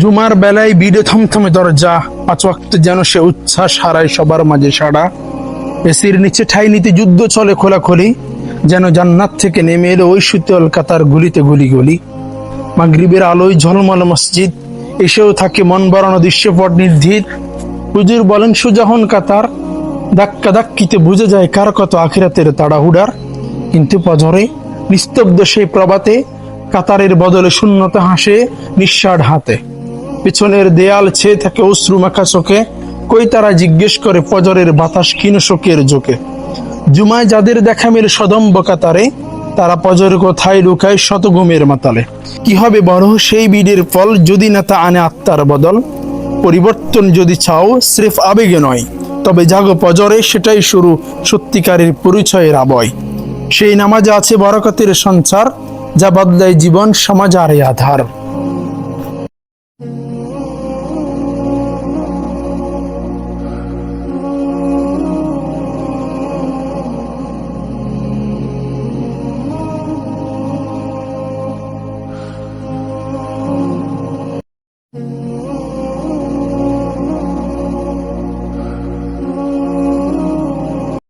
জুমার বেলায় ভিড়ে থমথমে দরজা, পাঁচ যেন সে উচ্ছ্বাস হারায় সবার মাঝে সাড়া। এসির নিচে ঠাই নিতে যুদ্ধ চলে খোলাখুলি, যেন জান্নাত থেকে নেমে এলো ওই শীতল কাতার গুলিতে গুলি গুলি মাগরিবের আলোয় ঝলমল মসজিদ, এসেও থাকে মন বাড়ানো দৃশ্যপট নির্ধীর। হুজুর বলেন, সুজাহন কাতার, ধাক্কা ধাক্কিতে বুঝে যায় কার কত আখিরাতের তাড়াহুড়ার। কিন্তু পজরে নিস্তব্ধ সেই প্রবাতে কাতারের বদলে শূন্যতা হাসে নিঃস্বাদ হাতে। পিছনের দেয়াল ছেয়ে থাকে অশ্রু মাখা চোখে। কই তারা জিজ্ঞেস করে, ফজরের বাতাস ক্ষীণ শোকের জোকে? জুমায় যাদের দেখা মেলে সদম্ব কাতারে, তারা পজর কোথায় লুকায় শতগুমের মাতালে। কি হবে বড় সেই বিডের ফল যদি না তা আনে আত্মার বদল? পরিবর্তন যদি চাও, স্রেফ আবেগে নয়। তবে জাগো পজরে সেটাই শুরু সত্যিকারের পরিচয়ের আবয়। সেই নামাজে আছে বরকতের সঞ্চার যা বদলায় জীবন সমাজ আর আধার।